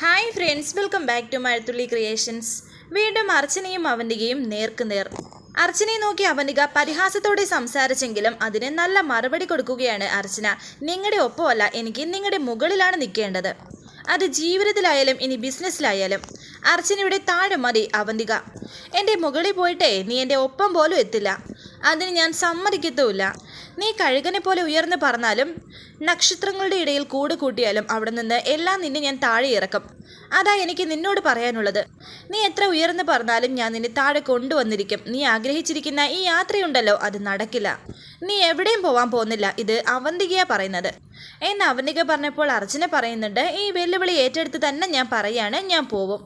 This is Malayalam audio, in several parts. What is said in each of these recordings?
Hi friends welcome back to Mazhathulli creations. വീണ്ടും അർച്ചനയും അവന്തികയും നേർക്കുനേർ അർച്ചനയെ നോക്കി അവന്തിക പരിഹാസത്തോടെ സംസാരിച്ചെങ്കിലും അതിന് നല്ല മറുപടി കൊടുക്കുകയാണ് അർച്ചന. നിങ്ങളുടെ ഒപ്പമല്ല എനിക്ക് നിങ്ങളുടെ മുകളിലാണ് നിൽക്കേണ്ടത് അത് ജീവിതത്തിലായാലും ഇനി ബിസിനസ്സിലായാലും. അർച്ചനയുടെ താഴെ മതി അവന്തിക. എന്റെ മുകളിൽ പോയിട്ടേ നീ എന്റെ ഒപ്പം പോലും എത്തില്ല. അതിന് ഞാൻ സമ്മതിക്കത്തുമില്ല. നീ കഴുകനെ പോലെ ഉയർന്നു പറഞ്ഞാലും നക്ഷത്രങ്ങളുടെ ഇടയിൽ കൂട് കൂട്ടിയാലും അവിടെ നിന്ന് എല്ലാം നിന്നെ ഞാൻ താഴെ ഇറക്കും. അതാ എനിക്ക് നിന്നോട് പറയാനുള്ളത്. നീ എത്ര ഉയർന്നു പറഞ്ഞാലും ഞാൻ നിന്നെ താഴെ കൊണ്ടുവന്നിരിക്കും. നീ ആഗ്രഹിച്ചിരിക്കുന്ന ഈ യാത്രയുണ്ടല്ലോ അത് നടക്കില്ല. നീ എവിടെയും പോവാൻ പോകുന്നില്ല ഇത് അവന്തികയാ പറയുന്നത്. എന്ന് അവന്തിക പറഞ്ഞപ്പോൾ അർജുന പറയുന്നുണ്ട് ഈ വെല്ലുവിളി ഏറ്റെടുത്ത് തന്നെ ഞാൻ പറയാണ് ഞാൻ പോവും.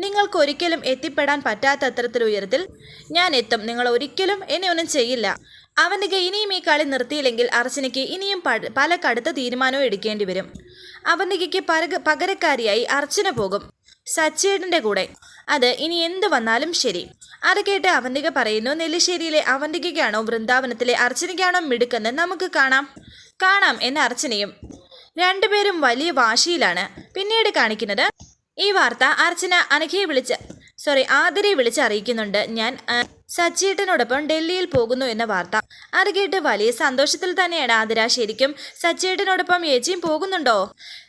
നിങ്ങൾക്ക് ഒരിക്കലും എത്തിപ്പെടാൻ പറ്റാത്ത അത്തരത്തിൽ ഉയരത്തിൽ ഞാൻ എത്തും. നിങ്ങൾ ഒരിക്കലും എന്നെ ഒന്നും ചെയ്യില്ല. അവന്തിക ഇനിയും ഈ കളി നിർത്തിയില്ലെങ്കിൽ അർച്ചനയ്ക്ക് ഇനിയും പല കടുത്ത തീരുമാനവും എടുക്കേണ്ടി വരും. അവന്തികയ്ക്ക് പരക പകരക്കാരിയായി അർച്ചന പോകും. സച്ചേട്ടന്റെ കൂടെ. അത് ഇനി എന്ത് വന്നാലും ശരി. അത് കേട്ട് അവന്തിക പറയുന്നു നെല്ലിശ്ശേരിയിലെ അവന്തികയ്ക്കാണോ വൃന്ദാവനത്തിലെ അർച്ചനയ്ക്കാണോ മിടുക്കെന്ന് നമുക്ക് കാണാം. കാണാം എന്ന് അർച്ചനയും. രണ്ടുപേരും വലിയ വാശിയിലാണ്. പിന്നീട് കാണിക്കുന്നത് ഈ വാർത്ത അർച്ചന അനഘയെ വിളിച്ച് സോറി ആതിരെ വിളിച്ച് അറിയിക്കുന്നുണ്ട്. ഞാൻ സച്ചേട്ടനോടൊപ്പം ഡൽഹിയിൽ പോകുന്നു എന്ന വാർത്ത. അത് കേട്ട് വലിയ സന്തോഷത്തിൽ തന്നെയാണ് ആതിര. ശരിക്കും സച്ചേട്ടനോടൊപ്പം ഏച്ചിയും പോകുന്നുണ്ടോ?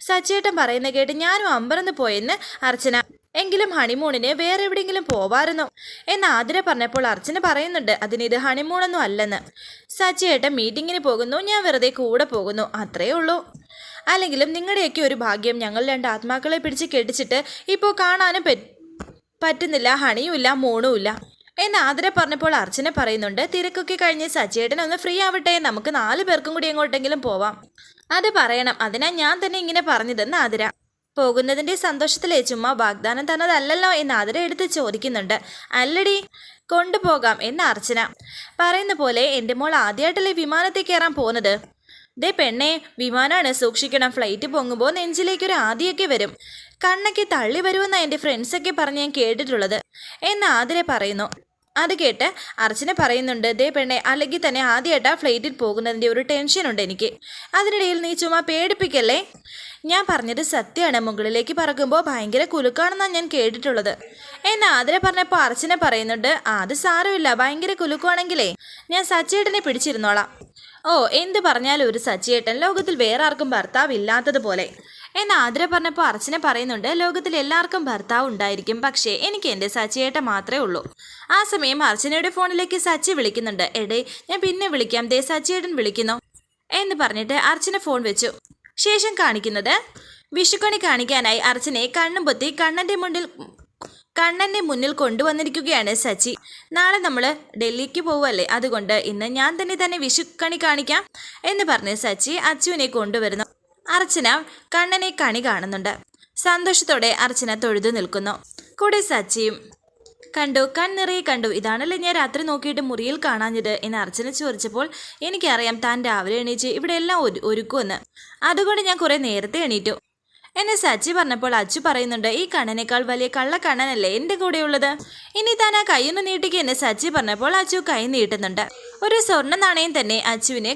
സച്ചേട്ടൻ പറയുന്ന കേട്ട് ഞാനും അമ്പറന്ന് പോയെന്ന് അർച്ചന. എങ്കിലും ഹണിമൂണിന് വേറെ എവിടെയെങ്കിലും പോവാറുന്നു എന്ന് ആതിര പറഞ്ഞപ്പോൾ അർച്ചന പറയുന്നുണ്ട്. അതിനിത് ഹണിമൂണൊന്നും അല്ലെന്ന്. സച്ചേട്ടൻ മീറ്റിങ്ങിന് പോകുന്നു. ഞാൻ വെറുതെ കൂടെ പോകുന്നു. അത്രേ ഉള്ളൂ. അല്ലെങ്കിലും നിങ്ങളുടെയൊക്കെ ഒരു ഭാഗ്യം ഞങ്ങൾ രണ്ട് ആത്മാക്കളെ പിടിച്ച് കെട്ടിച്ചിട്ട് ഇപ്പോൾ കാണാനും പറ്റുന്നില്ല ഹണിയുമില്ല മൂണുമില്ല. എന്ന് ആതിര പറഞ്ഞപ്പോൾ അർച്ചന പറയുന്നുണ്ട് തിരക്കൊക്കെ കഴിഞ്ഞ് സച്ചേട്ടൻ ഒന്ന് ഫ്രീ ആവട്ടെ നമുക്ക് നാല് പേർക്കും കൂടി എങ്ങോട്ടെങ്കിലും പോവാം. അത് പറയണം അതിനാ ഞാൻ തന്നെ ഇങ്ങനെ പറഞ്ഞതെന്ന് ആതിര. പോകുന്നതിന്റെ സന്തോഷത്തിലെ ചുമ്മാ വാഗ്ദാനം തന്നതല്ലല്ലോ എന്ന് ആതിര എടുത്ത് ചോദിക്കുന്നുണ്ട്. അല്ലടി കൊണ്ടുപോകാം എന്ന് അർച്ചന. പറയുന്ന പോലെ എന്റെ മോൾ ആദ്യമായിട്ടല്ലേ വിമാനത്തിൽ കയറാൻ പോകുന്നത്. ദേ പെണ്ണെ വിമാനമാണ് സൂക്ഷിക്കണം ഫ്ലൈറ്റ് പൊങ്ങുമ്പോൾ നെഞ്ചിലേക്കൊരു ആദ്യമൊക്കെ വരും. കണ്ണൊക്കെ തള്ളി വരുമെന്ന എന്റെ ഫ്രണ്ട്സൊക്കെ പറഞ്ഞ് ഞാൻ കേട്ടിട്ടുള്ളത്. എന്ന് ആതിരെ പറയുന്നു. അത് കേട്ട് അർച്ചന പറയുന്നുണ്ട് ദേ പെണ്ണെ അല്ലെങ്കിൽ തന്നെ ആദ്യമായിട്ടാ ഫ്ലൈറ്റിൽ പോകുന്നതിന്റെ ഒരു ടെൻഷനുണ്ട് എനിക്ക്. അതിനിടയിൽ നീ ചുമ്മാ പേടിപ്പിക്കല്ലേ? ഞാൻ പറഞ്ഞത് സത്യമാണ്. മുകളിലേക്ക് പറക്കുമ്പോൾ ഭയങ്കര കുലുക്കാണെന്നാണ് ഞാൻ കേട്ടിട്ടുള്ളത്. എന്ന് ആതിര പറഞ്ഞപ്പോൾ അർച്ചന പറയുന്നുണ്ട് "ആ, അത് സാരമില്ല ഭയങ്കര കുലുക്കുവാണെങ്കിലേ ഞാൻ സച്ചേട്ടനെ പിടിച്ചിരുന്നോളാം. ഓ എന്ത് പറഞ്ഞാലും ഒരു സച്ചിയേട്ടൻ ലോകത്തിൽ വേറെ ആർക്കും ഭർത്താവ് ഇല്ലാത്തതുപോലെ എന്ന് ആതിര പറഞ്ഞപ്പോൾ അർച്ചന പറയുന്നുണ്ട് ലോകത്തിൽ എല്ലാവർക്കും ഭർത്താവ് ഉണ്ടായിരിക്കും. പക്ഷേ എനിക്ക് എന്റെ സച്ചിയേട്ട മാത്രമേ ഉള്ളൂ. ആ സമയം അർച്ചനയുടെ ഫോണിലേക്ക് സച്ചി വിളിക്കുന്നുണ്ട്. എടേ ഞാൻ പിന്നെ വിളിക്കാം. ദേ സച്ചിയേട്ടൻ വിളിക്കുന്നു. എന്ന് പറഞ്ഞിട്ട് അർച്ചന ഫോൺ വെച്ചു. ശേഷം കാണിക്കുന്നത് വിഷുക്കണി കാണിക്കാനായി അർച്ചനെ കണ്ണും പൊത്തി കണ്ണന്റെ മുന്നിൽ കണ്ണന്റെ മുന്നിൽ കൊണ്ടുവന്നിരിക്കുകയാണ് സച്ചി. നാളെ നമ്മൾ ഡൽഹിക്ക് പോവല്ലേ അതുകൊണ്ട് ഇന്ന് ഞാൻ തന്നെ തന്നെ വിഷുക്കണി കാണിക്കാം. എന്ന് പറഞ്ഞ് സച്ചി അച്ചുവിനെ കൊണ്ടുവരുന്നു. അർച്ചന കണ്ണനെ കണി കാണുന്നുണ്ട്. സന്തോഷത്തോടെ അർച്ചന തൊഴുതു നിൽക്കുന്നു. കൂടെ സച്ചിയും കണ്ടു കണ്ണിറയെ കണ്ടു. ഇതാണല്ലേ ഞാൻ രാത്രി നോക്കിയിട്ട് മുറിയിൽ കാണാഞ്ഞത്? എന്ന് അർച്ചന ചോദിച്ചപ്പോൾ എനിക്കറിയാം താൻ രാവിലെ എണീച്ച് ഇവിടെ എല്ലാം ഒരു ഒരുക്കുമെന്ന്. അതുകൊണ്ട് ഞാൻ കുറെ നേരത്തെ എണീറ്റു. എന്നെ സച്ചി പറഞ്ഞപ്പോൾ അച്ചു പറയുന്നുണ്ട് ഈ കണ്ണനേക്കാൾ വലിയ കള്ള കള്ളക്കണ്ണനല്ലേ എന്റെ കൂടെയുള്ളത്? ഇനി താൻ ആ കൈയൊന്ന് നീട്ടിക്ക് എന്നെ സച്ചി പറഞ്ഞപ്പോൾ അച്ചു കൈ നീട്ടുന്നുണ്ട്. ഒരു സ്വർണ നാണയം തന്നെ അച്ചുവിന്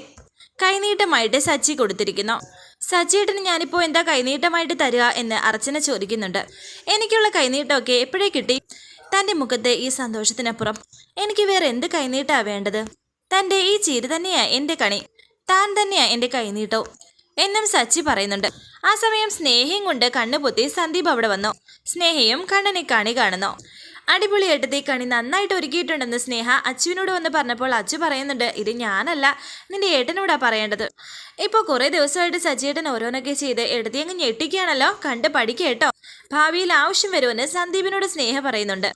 കൈനീട്ടമായിട്ട് സച്ചി കൊടുത്തിരിക്കുന്നു. സച്ചിയേട്ടന് ഞാനിപ്പോൾ എന്താ കൈനീട്ടമായിട്ട് തരിക എന്ന് അർച്ചന ചോദിക്കുന്നുണ്ട്. എനിക്കുള്ള കൈനീട്ടമൊക്കെ എപ്പോഴേ കിട്ടി? തന്റെ മുഖത്തെ ഈ സന്തോഷത്തിനപ്പുറം എനിക്ക് വേറെ എന്ത് കൈനീട്ടാ വേണ്ടത്? തന്റെ ഈ ചിരി തന്നെയാ എന്റെ കണി. താൻ തന്നെയാ എന്റെ കൈനീട്ടവും എന്നും സച്ചി പറയുന്നുണ്ട്. ആ സമയം സ്നേഹയും കൊണ്ട് കണ്ണുപൊത്തി സന്ദീപ് അവിടെ വന്നു. സ്നേഹയും കണ്ണനെ കണി കാണുന്നു. അടിപൊളിയായിട്ടത്തെ കണി നന്നായിട്ട് ഒരുക്കിയിട്ടുണ്ടെന്ന് സ്നേഹ അച്ചുവിനോട് വന്ന് പറഞ്ഞപ്പോൾ അച്ചു പറയുന്നുണ്ട് ഇത് ഞാനല്ല നിന്റെ ഏട്ടനോടാ പറയേണ്ടത്. ഇപ്പോൾ കുറേ ദിവസമായിട്ട് സച്ചിയേട്ടൻ ഓരോന്നൊക്കെ ചെയ്ത് എടുത്തി അങ്ങ് ഞെട്ടിക്കുകയാണല്ലോ കണ്ട് പഠിക്കേട്ടോ ഭാവിയിൽ ആവശ്യം വരുമെന്ന് സന്ദീപിനോട് സ്നേഹ പറയുന്നുണ്ട്.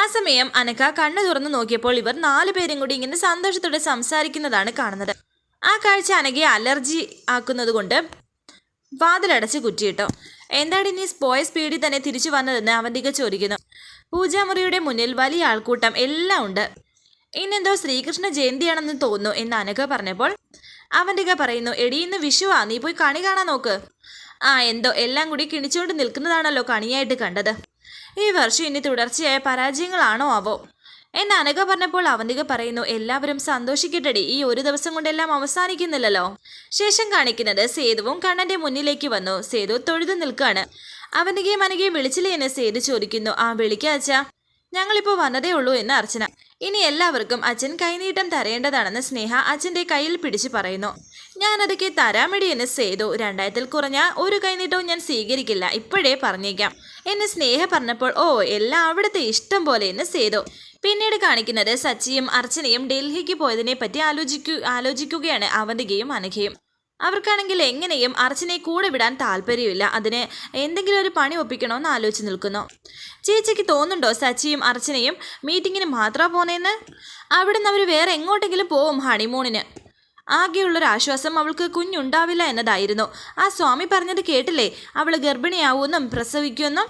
ആ സമയം അനക്ക കണ്ണു തുറന്നു നോക്കിയപ്പോൾ ഇവർ നാലു പേരും കൂടി ഇങ്ങനെ സന്തോഷത്തോടെ സംസാരിക്കുന്നതാണ് കാണുന്നത്. ആ കാഴ്ച അനഘയെ അലർജി ആക്കുന്നത് കൊണ്ട് വാതിലടച്ച് കുറ്റിയിട്ടോ. എന്താടി നീ പോയ സ്പീഡിൽ തന്നെ തിരിച്ചു വന്നതെന്ന് അവൻ ചോദിക്കുന്നു. പൂജാമുറിയുടെ മുന്നിൽ വലിയ ആൾക്കൂട്ടം എല്ലാം ഉണ്ട്. ഇന്നെന്തോ ശ്രീകൃഷ്ണ ജയന്തിയാണെന്ന് തോന്നുന്നു എന്ന് അനഘ പറഞ്ഞപ്പോൾ അവന്റെ പറയുന്നു എടി ഇന്ന് വിഷുവാ. നീ പോയി കണി കാണാൻ നോക്ക്. ആ എന്തോ. എല്ലാം കൂടി കിണിച്ചുകൊണ്ട് നിൽക്കുന്നതാണല്ലോ കണിയായിട്ട് കണ്ടത്. ഈ വർഷം ഇനി തുടർച്ചയായ പരാജയങ്ങളാണോ ആവോ? എന്ന് അനഘ പറഞ്ഞപ്പോൾ അവന്തിക പറയുന്നു എല്ലാവരും സന്തോഷിക്കട്ടെടി. ഈ ഒരു ദിവസം കൊണ്ടെല്ലാം അവസാനിക്കുന്നില്ലല്ലോ. ശേഷം കാണിക്കുന്നത് സേതുവും കണ്ണന്റെ മുന്നിലേക്ക് വന്നു. സേതു തൊഴുതു നിൽക്കുകയാണ് അവന്തികയും അനകയും വിളിച്ചില്ലേ എന്ന് സേതു ചോദിക്കുന്നു. ആ വിളിക്ക അച്ഛാ. ഞങ്ങളിപ്പോൾ വന്നതേ ഉള്ളൂ എന്ന് അർച്ചന. ഇനി എല്ലാവർക്കും അച്ഛൻ കൈനീട്ടം തരേണ്ടതാണെന്ന് സ്നേഹ അച്ഛന്റെ കയ്യിൽ പിടിച്ചു പറയുന്നു. ഞാനതൊക്കെ തരാമെടി എന്ന് സേതു രണ്ടായിരത്തിൽ കുറഞ്ഞ ഒരു കൈനീട്ടവും ഞാൻ സ്വീകരിക്കില്ല. ഇപ്പോഴേ പറഞ്ഞേക്കാം. എന്ന് സ്നേഹ പറഞ്ഞപ്പോൾ ഓ എല്ലാം അവിടുത്തെ ഇഷ്ടം പോലെ എന്ന് സേതു പിന്നീട് കാണിക്കുന്നത് സച്ചിയും അർച്ചനയും ഡൽഹിക്ക് പോയതിനെ പറ്റി ആലോചിക്കു ആലോചിക്കുകയാണ് അവന്തികയും അനഘയും. അവർക്കാണെങ്കിൽ എങ്ങനെയും അർച്ചനയെ കൂടെ വിടാൻ താല്പര്യമില്ല. അതിന് എന്തെങ്കിലും ഒരു പണി ഒപ്പിക്കണമെന്ന് ആലോചിച്ച് നിൽക്കുന്നു. ചേച്ചിക്ക് തോന്നുന്നുണ്ടോ സച്ചിയും അർച്ചനയും മീറ്റിങ്ങിന് മാത്രമാണ് പോന്നേന്ന്? നിന്ന് അവർ വേറെ എങ്ങോട്ടെങ്കിലും പോവും ഹണിമൂണിന്. ആകെയുള്ളൊരു ആശ്വാസം അവൾക്ക് കുഞ്ഞുണ്ടാവില്ല എന്നതായിരുന്നു. ആ സ്വാമി പറഞ്ഞത് കേട്ടില്ലേ? അവൾ ഗർഭിണിയാവുമെന്നും പ്രസവിക്കുമെന്നും?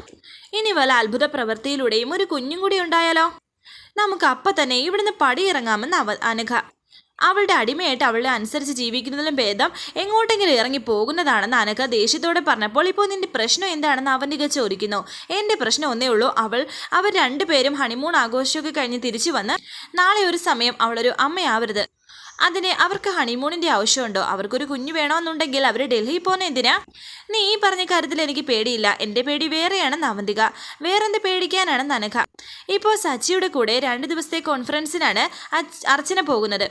ഇനി വല്ല അത്ഭുത പ്രവൃത്തിയിലൂടെയും ഒരു കുഞ്ഞും കൂടി ഉണ്ടായാലോ? നമുക്ക് അപ്പം തന്നെ ഇവിടുന്ന് പടിയിറങ്ങാമെന്ന് അവ അനഘ. അവളുടെ അടിമയായിട്ട് അവളെ അനുസരിച്ച് ജീവിക്കുന്നതിലും ഭേദം എങ്ങോട്ടെങ്കിലും ഇറങ്ങി പോകുന്നതാണെന്ന് അനഘ ദേഷ്യത്തോടെ പറഞ്ഞപ്പോൾ ഇപ്പോൾ നിന്റെ പ്രശ്നം എന്താണെന്ന് അവന്റെ ചോദിക്കുന്നു. എന്റെ പ്രശ്നം ഒന്നേ ഉള്ളൂ. അവൾ അവർ രണ്ടുപേരും ഹണിമൂൺ ആഘോഷമൊക്കെ കഴിഞ്ഞ് തിരിച്ചു വന്ന് നാളെ ഒരു സമയം അവളൊരു അമ്മയാവരുത്. അതിന് അവർക്ക് ഹണിമൂണിന്റെ ആവശ്യമുണ്ടോ? അവർക്കൊരു കുഞ്ഞു വേണമെന്നുണ്ടെങ്കിൽ അവർ ഡൽഹി പോകുന്ന എന്തിനാ? നീ ഈ പറഞ്ഞ കാര്യത്തിൽ എനിക്ക് പേടിയില്ല. എന്റെ പേടി വേറെയാണ് നവന്തിക വേറെന്ത് പേടിക്കാനാണ് നനഘ ഇപ്പോൾ സച്ചിയുടെ കൂടെ രണ്ട് ദിവസത്തെ കോൺഫറൻസിനാണ് അർച്ചന പോകുന്നത്.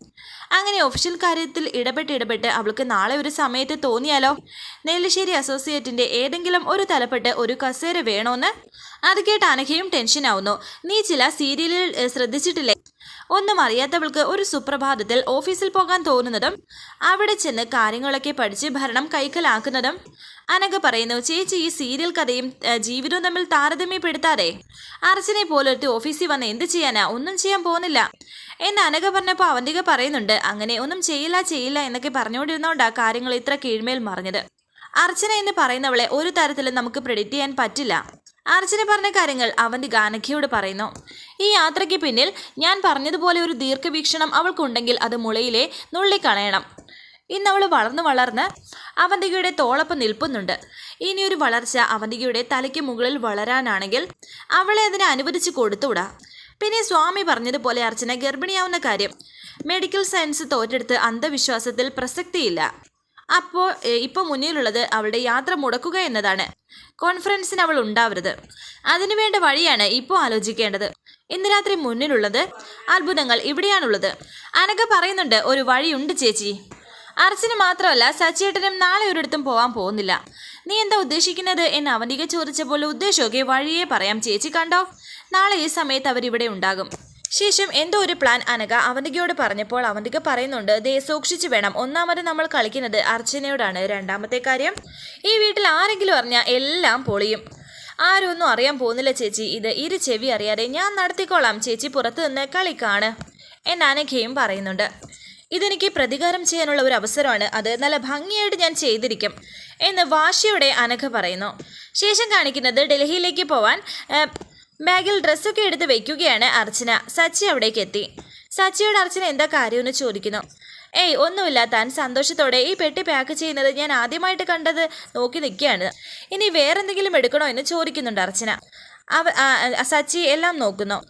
അങ്ങനെ ഒഫീഷ്യൽ കാര്യത്തിൽ ഇടപെട്ട് ഇടപെട്ട് അവൾക്ക് നാളെ ഒരു സമയത്ത് തോന്നിയാലോ? നെല്ലിശ്ശേരി അസോസിയേറ്റിന്റെ ഏതെങ്കിലും ഒരു തലപ്പെട്ട് ഒരു കസേര വേണോന്ന്? അത് കേട്ട് അനഘയും ടെൻഷനാവുന്നു നീ ചില സീരിയലിൽ ശ്രദ്ധിച്ചിട്ടില്ലേ? ഒന്നും അറിയാത്തവൾക്ക് ഒരു സുപ്രഭാതത്തിൽ ഓഫീസിൽ പോകാൻ തോന്നുന്നതും അവിടെ ചെന്ന് കാര്യങ്ങളൊക്കെ പഠിച്ച് ഭരണം കൈക്കലാക്കുന്നതും അനഘ പറയുന്നു ചേച്ചി ഈ സീരിയൽ കഥയും ജീവിതവും തമ്മിൽ താരതമ്യപ്പെടുത്താതെ അർച്ചനെ പോലൊരുത്തി ഓഫീസിൽ വന്ന് എന്ത് ചെയ്യാനാ? ഒന്നും ചെയ്യാൻ പോകുന്നില്ല. എന്ന് അനഘ പറഞ്ഞപ്പോൾ അവന്തിക പറയുന്നുണ്ട് അങ്ങനെ ഒന്നും ചെയ്യില്ല ചെയ്യില്ല എന്നൊക്കെ പറഞ്ഞുകൊണ്ടിരുന്നോണ്ടാ കാര്യങ്ങൾ ഇത്ര കീഴ്മേൽ മറിഞ്ഞത്. അർച്ചന എന്ന് പറയുന്നവളെ ഒരു തരത്തിലും നമുക്ക് പ്രെഡിക്റ്റ് ചെയ്യാൻ പറ്റില്ല. അർച്ചന പറഞ്ഞ കാര്യങ്ങൾ അവന്റെ ഗാനഖിയോട് പറയുന്നു. ഈ യാത്രയ്ക്ക് പിന്നിൽ ഞാൻ പറഞ്ഞതുപോലെ ഒരു ദീർഘവീക്ഷണം അവൾക്കുണ്ടെങ്കിൽ അത് മുളയിലെ നുള്ളിക്കളയണം ഇന്ന് അവൾ വളർന്നു വളർന്ന് അവന്തികയുടെ തോളൊപ്പം നിൽപ്പുന്നുണ്ട്. ഇനിയൊരു വളർച്ച അവന്തികയുടെ തലയ്ക്ക് മുകളിൽ വളരാനാണെങ്കിൽ അവളെ അതിനെ അനുവദിച്ച് കൊടുത്തുവിടാം. പിന്നെ സ്വാമി പറഞ്ഞതുപോലെ അർച്ചന ഗർഭിണിയാവുന്ന കാര്യം മെഡിക്കൽ സയൻസ് തോറ്റെടുത്ത് അന്ധവിശ്വാസത്തിൽ പ്രസക്തിയില്ല. അപ്പോൾ ഇപ്പോൾ മുന്നിലുള്ളത് അവളുടെ യാത്ര മുടക്കുക എന്നതാണ്. കോൺഫറൻസിന് അവൾ ഉണ്ടാവരുത്. അതിനുവേണ്ട വഴിയാണ് ഇപ്പോൾ ആലോചിക്കേണ്ടത്. ഇന്ന് രാത്രി മുന്നിലുള്ളത് അത്ഭുതങ്ങൾ ഇവിടെയാണുള്ളത്. അനഘ പറയുന്നുണ്ട് ഒരു വഴിയുണ്ട് ചേച്ചി. അർച്ചന് മാത്രമല്ല സച്ചേട്ടനും നാളെ ഒരിടത്തും പോകാൻ പോകുന്നില്ല. നീ എന്താ ഉദ്ദേശിക്കുന്നത് എന്ന് അവനിക ചോദിച്ചപ്പോൾ ഉദ്ദേശമൊക്കെ വഴിയെ പറയാം ചേച്ചി കണ്ടോ? നാളെ ഈ സമയത്ത് അവരിവിടെ ഉണ്ടാകും. ശേഷം എന്തോ ഒരു പ്ലാൻ അനക അവന്തികയോട് പറഞ്ഞപ്പോൾ അവന്തിക പറയുന്നുണ്ട് ദേ സൂക്ഷിച്ചു വേണം. ഒന്നാമത് നമ്മൾ കളിക്കുന്നത് അർച്ചനയോടാണ്. രണ്ടാമത്തെ കാര്യം ഈ വീട്ടിൽ ആരെങ്കിലും അറിഞ്ഞാൽ എല്ലാം പൊളിയും. ആരും ഒന്നും അറിയാൻ പോകുന്നില്ല ചേച്ചി. ഇത് ഇരു ചെവി അറിയാതെ ഞാൻ നടത്തിക്കോളാം. ചേച്ചി പുറത്തു നിന്ന് കളിക്കാണ് കാണ് എന്ന് അനഘയും പറയുന്നുണ്ട്. ഇതെനിക്ക് പ്രതികാരം ചെയ്യാനുള്ള ഒരു അവസരമാണ്. അത് നല്ല ഭംഗിയായിട്ട് ഞാൻ ചെയ്തിരിക്കും എന്ന് വാശിയോടെ അനഘ പറയുന്നു. ശേഷം കാണിക്കുന്നത് ഡൽഹിയിലേക്ക് പോവാൻ ബാഗിൽ ഡ്രസ്സൊക്കെ എടുത്ത് വെക്കുകയാണ് അർച്ചന. സച്ചി അവിടേക്ക് എത്തി. സച്ചിയോട് അർച്ചന എന്താ കാര്യമെന്ന് ചോദിക്കുന്നു. ഏയ് ഒന്നുമില്ല. താൻ സന്തോഷത്തോടെ ഈ പെട്ടി പാക്ക് ചെയ്യുന്നത് ഞാൻ ആദ്യമായിട്ട് കണ്ടത് നോക്കി നിൽക്കുകയാണ്. ഇനി വേറെന്തെങ്കിലും എടുക്കണോ എന്ന് ചോദിക്കുന്നുണ്ട് അർച്ചന. അവ സച്ചി എല്ലാം നോക്കുന്നു.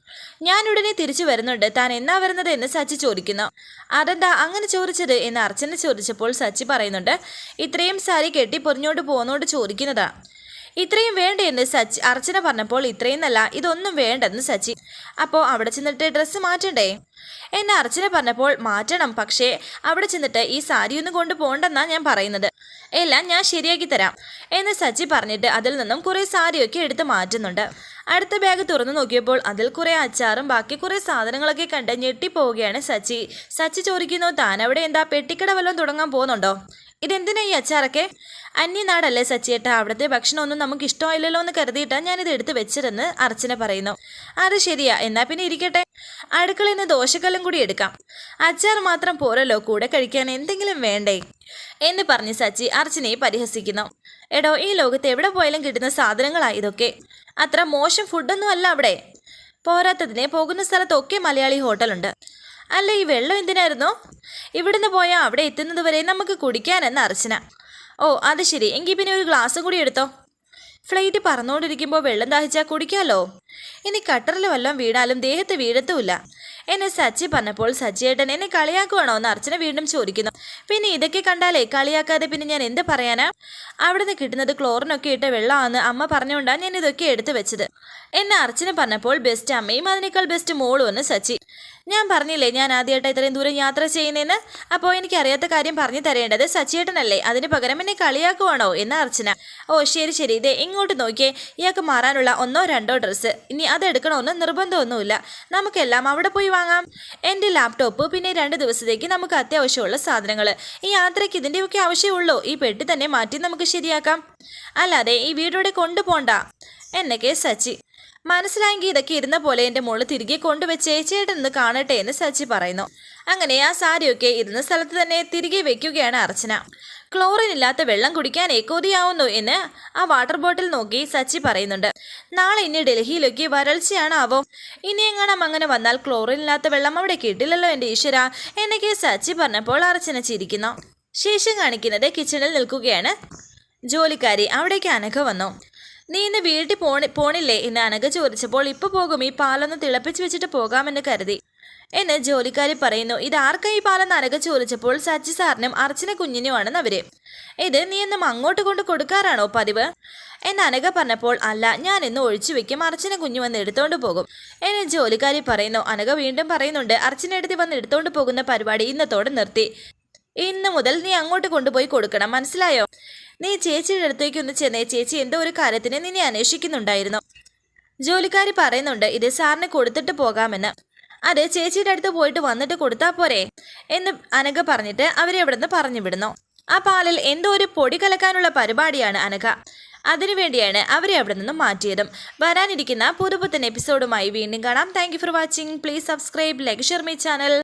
ഞാൻ ഉടനെ തിരിച്ചു വരുന്നുണ്ട്. താൻ എന്നാ വരുന്നത് എന്ന് സച്ചി ചോദിക്കുന്നു. അതെന്താ അങ്ങനെ ചോദിച്ചത്? എന്ന് അർച്ചന ചോദിച്ചപ്പോൾ സച്ചി പറയുന്നുണ്ട് ഇത്രയും സാരി കെട്ടി പൊറിഞ്ഞോട്ട് പോകുന്നോണ്ട് ചോദിക്കുന്നതാ. ഇത്രയും വേണ്ടെന്ന് സച്ചി അർച്ചന പറഞ്ഞപ്പോൾ ഇത്രയും നല്ല ഇതൊന്നും വേണ്ടെന്ന് സച്ചി. അപ്പോൾ അവിടെ ചെന്നിട്ട് ഡ്രസ്സ് മാറ്റണ്ടേ? എന്ന് അർച്ചന പറഞ്ഞപ്പോൾ മാറ്റണം. പക്ഷേ അവിടെ ചെന്നിട്ട് ഈ സാരിയൊന്നും കൊണ്ട് പോകണ്ടെന്നാ ഞാൻ പറയുന്നത്. എല്ലാം ഞാൻ ശരിയാക്കി തരാം എന്ന് സച്ചി പറഞ്ഞിട്ട് അതിൽ നിന്നും കുറേ സാരിയൊക്കെ എടുത്ത് മാറ്റുന്നുണ്ട്. അടുത്ത ബാഗ് തുറന്നു നോക്കിയപ്പോൾ അതിൽ കുറേ അച്ചാറും ബാക്കി കുറേ സാധനങ്ങളൊക്കെ കണ്ട് ഞെട്ടിപ്പോവുകയാണ് സച്ചി. സച്ചി ചോദിക്കുന്നു താൻ അവിടെ എന്താ പെട്ടിക്കട വല്ലതും തുടങ്ങാൻ പോകുന്നുണ്ടോ? ഇതെന്തിനാ ഈ അച്ചാറൊക്കെ? അന്യനാടല്ലേ സച്ചിയേട്ട അവിടുത്തെ ഭക്ഷണമൊന്നും നമുക്ക് ഇഷ്ടമായില്ലല്ലോ എന്ന് കരുതിയിട്ടാ ഞാനിത് എടുത്ത് വെച്ചിരുന്ന് അർച്ചന പറയുന്നു. അത് ശരിയാ എന്നാ പിന്നെ ഇരിക്കട്ടെ. അടുക്കളയിൽ നിന്ന് ദോശക്കല്ലും കൂടി എടുക്കാം. അച്ചാർ മാത്രം പോരല്ലോ കൂടെ കഴിക്കാൻ എന്തെങ്കിലും വേണ്ടേ? എന്ന് പറഞ്ഞ് സച്ചി അർച്ചനയെ പരിഹസിക്കുന്നു. എടോ ഈ ലോകത്ത് എവിടെ പോയാലും കിട്ടുന്ന സാധനങ്ങളാ ഇതൊക്കെ. അത്ര മോശം ഫുഡൊന്നും അല്ല അവിടെ. പോരാത്തതിനെ പോകുന്ന സ്ഥലത്തൊക്കെ മലയാളി ഹോട്ടലുണ്ട്. അല്ല ഈ വെള്ളം എന്തിനായിരുന്നു? ഇവിടുന്ന് പോയാൽ അവിടെ എത്തുന്നത് വരെ നമുക്ക് കുടിക്കാനെന്ന് അർച്ചന. ഓ അത് ശരി. എങ്കിൽ പിന്നെ ഒരു ഗ്ലാസ് കൂടി എടുത്തോ. ഫ്ലൈറ്റ് പറന്നുകൊണ്ടിരിക്കുമ്പോൾ വെള്ളം ദാഹിച്ചാൽ കുടിക്കാമല്ലോ ഇനി കട്ടറിൽ വല്ലതും വീണാലും ദേഹത്ത് വീഴത്തുമില്ല. എന്നെ സച്ചി പറഞ്ഞപ്പോൾ സച്ചിയേട്ടൻ എന്നെ കളിയാക്കുവാണോ എന്ന് അർച്ചന വീണ്ടും ചോദിക്കുന്നു. പിന്നെ ഇതൊക്കെ കണ്ടാലേ കളിയാക്കാതെ പിന്നെ ഞാൻ എന്ത് പറയാനാ? അവിടുന്ന് കിട്ടുന്നത് ക്ലോറിനൊക്കെ ഇട്ട വെള്ളമാണെന്ന് അമ്മ പറഞ്ഞുകൊണ്ടാണ് ഞാൻ ഇതൊക്കെ എടുത്തു വെച്ചത്. എന്നെ അർച്ചന പറഞ്ഞപ്പോൾ ബെസ്റ്റ് അമ്മയും അതിനേക്കാൾ ബെസ്റ്റ് മോളും എന്ന് സച്ചി. ഞാൻ പറഞ്ഞില്ലേ ഞാൻ ആദ്യമായിട്ട് ഇത്രയും ദൂരം യാത്ര ചെയ്യുന്നതെന്ന് അപ്പോൾ എനിക്ക് അറിയാത്ത കാര്യം പറഞ്ഞു തരേണ്ടത് സച്ചിയേട്ടനല്ലേ. അതിന് പകരം എന്നെ കളിയാക്കുവാണോ എന്ന് അർച്ചന. ഓ ശരി ശരി. ഇതേ ഇങ്ങോട്ട് നോക്കിയേ. ഇയാൾക്ക് മാറാനുള്ള ഒന്നോ രണ്ടോ ഡ്രസ്സ്. ഇനി അതെടുക്കണമെന്ന് നിർബന്ധമൊന്നുമില്ല. നമുക്കെല്ലാം അവിടെ പോയി വാങ്ങാം. എന്റെ ലാപ്ടോപ്പ് പിന്നെ രണ്ട് ദിവസത്തേക്ക് നമുക്ക് അത്യാവശ്യമുള്ള സാധനങ്ങൾ ഈ യാത്രയ്ക്ക് ഇതിന്റെയൊക്കെ ആവശ്യമുള്ളൂ. ഈ പെട്ടി തന്നെ മാറ്റി നമുക്ക് ശരിയാക്കാം. അല്ലാതെ ഈ വീടോടെ കൊണ്ടുപോണ്ട. എന്നൊക്കെ സച്ചി മനസ്സിലായെങ്കിൽ ഇതൊക്കെ ഇരുന്ന പോലെ എന്റെ മോൾ തിരികെ കൊണ്ടുവച്ച് ചേട്ടൻ ഒന്ന് കാണട്ടെ എന്ന് സച്ചി പറയുന്നു. അങ്ങനെ ആ സാരിയൊക്കെ ഇരുന്ന സ്ഥലത്ത് തന്നെ തിരികെ വെക്കുകയാണ് അർച്ചന. ക്ലോറിൻ ഇല്ലാത്ത വെള്ളം കുടിക്കാൻ കൊതിയാവുന്നു എന്ന് ആ വാട്ടർ ബോട്ടിൽ നോക്കി സച്ചി പറയുന്നുണ്ട്. നാളെ ഇനി ഡൽഹിയിലേക്ക് വരൾച്ചയാണാവോ ഇനി എങ്ങാനും അങ്ങനെ വന്നാൽ ക്ലോറിൻ ഇല്ലാത്ത വെള്ളം അവിടെ കിട്ടില്ലല്ലോ എന്റെ ഈശ്വര എന്നൊക്കെ സച്ചി പറഞ്ഞപ്പോൾ അർച്ചന ചിരിക്കുന്നു. ശേഷം കാണിക്കുന്നത് കിച്ചണിൽ നിൽക്കുകയാണ്. ജോലിക്കാരി അവിടേക്ക് അനഘ വന്നു. നീ ഇന്ന് വീട്ടിൽ പോണി പോണില്ലേ? എന്ന് അനഘ ചോദിച്ചപ്പോൾ ഇപ്പൊ പോകും. ഈ പാലൊന്ന് തിളപ്പിച്ച് വെച്ചിട്ട് പോകാമെന്ന് കരുതി. എന്ന് ജോലിക്കാരി പറയുന്നു ഇത് ആർക്കാ ഈ പാലെന്ന്? അനഘ ചോദിച്ചപ്പോൾ സച്ചി സാറിനും അർച്ചന കുഞ്ഞിനുമാണെന്ന് അവർ. ഇത് നീ എന്നും അങ്ങോട്ട് കൊണ്ട് കൊടുക്കാറാണോ പതിവ്? എന്ന് അനഘ പറഞ്ഞപ്പോൾ അല്ല ഞാൻ ഇന്ന് ഒഴിച്ചു വെക്കും. അർച്ചന കുഞ്ഞു വന്ന് എടുത്തോണ്ട് പോകും. എന്ന് ജോലിക്കാരി പറയുന്നു അനഘ വീണ്ടും പറയുന്നുണ്ട് അർച്ചന എടുത്ത് വന്ന് എടുത്തോണ്ട് പോകുന്ന പരിപാടി ഇന്നത്തോടെ നിർത്തി. ഇന്ന് മുതൽ നീ അങ്ങോട്ട് കൊണ്ടുപോയി കൊടുക്കണം. മനസ്സിലായോ? നീ ചേച്ചിയുടെ അടുത്തേക്ക് ഒന്ന് ചെന്നേ. ചേച്ചി എന്തോ ഒരു കാര്യത്തിന് നിന്നെ അന്വേഷിക്കുന്നുണ്ടായിരുന്നു. ജോലിക്കാരി പറയുന്നുണ്ട് ഇത് സാറിന് കൊടുത്തിട്ട് പോകാമെന്ന്. അതെ ചേച്ചിയുടെ അടുത്ത് പോയിട്ട് വന്നിട്ട് കൊടുത്താൽ പോരെ എന്ന് അനഘ പറഞ്ഞിട്ട് അവരെ അവിടെ നിന്ന് പറഞ്ഞു വിടുന്നു. ആ പാലിൽ എന്തോ ഒരു പൊടി കലക്കാനുള്ള പരിപാടിയാണ് അനഘ. അതിനുവേണ്ടിയാണ് അവരെ അവിടെ നിന്നും മാറ്റിയതും. വരാനിരിക്കുന്ന പുതുപുത്തൻ എപ്പിസോഡുമായി വീണ്ടും കാണാം. Thank for watching please subscribe like share my channel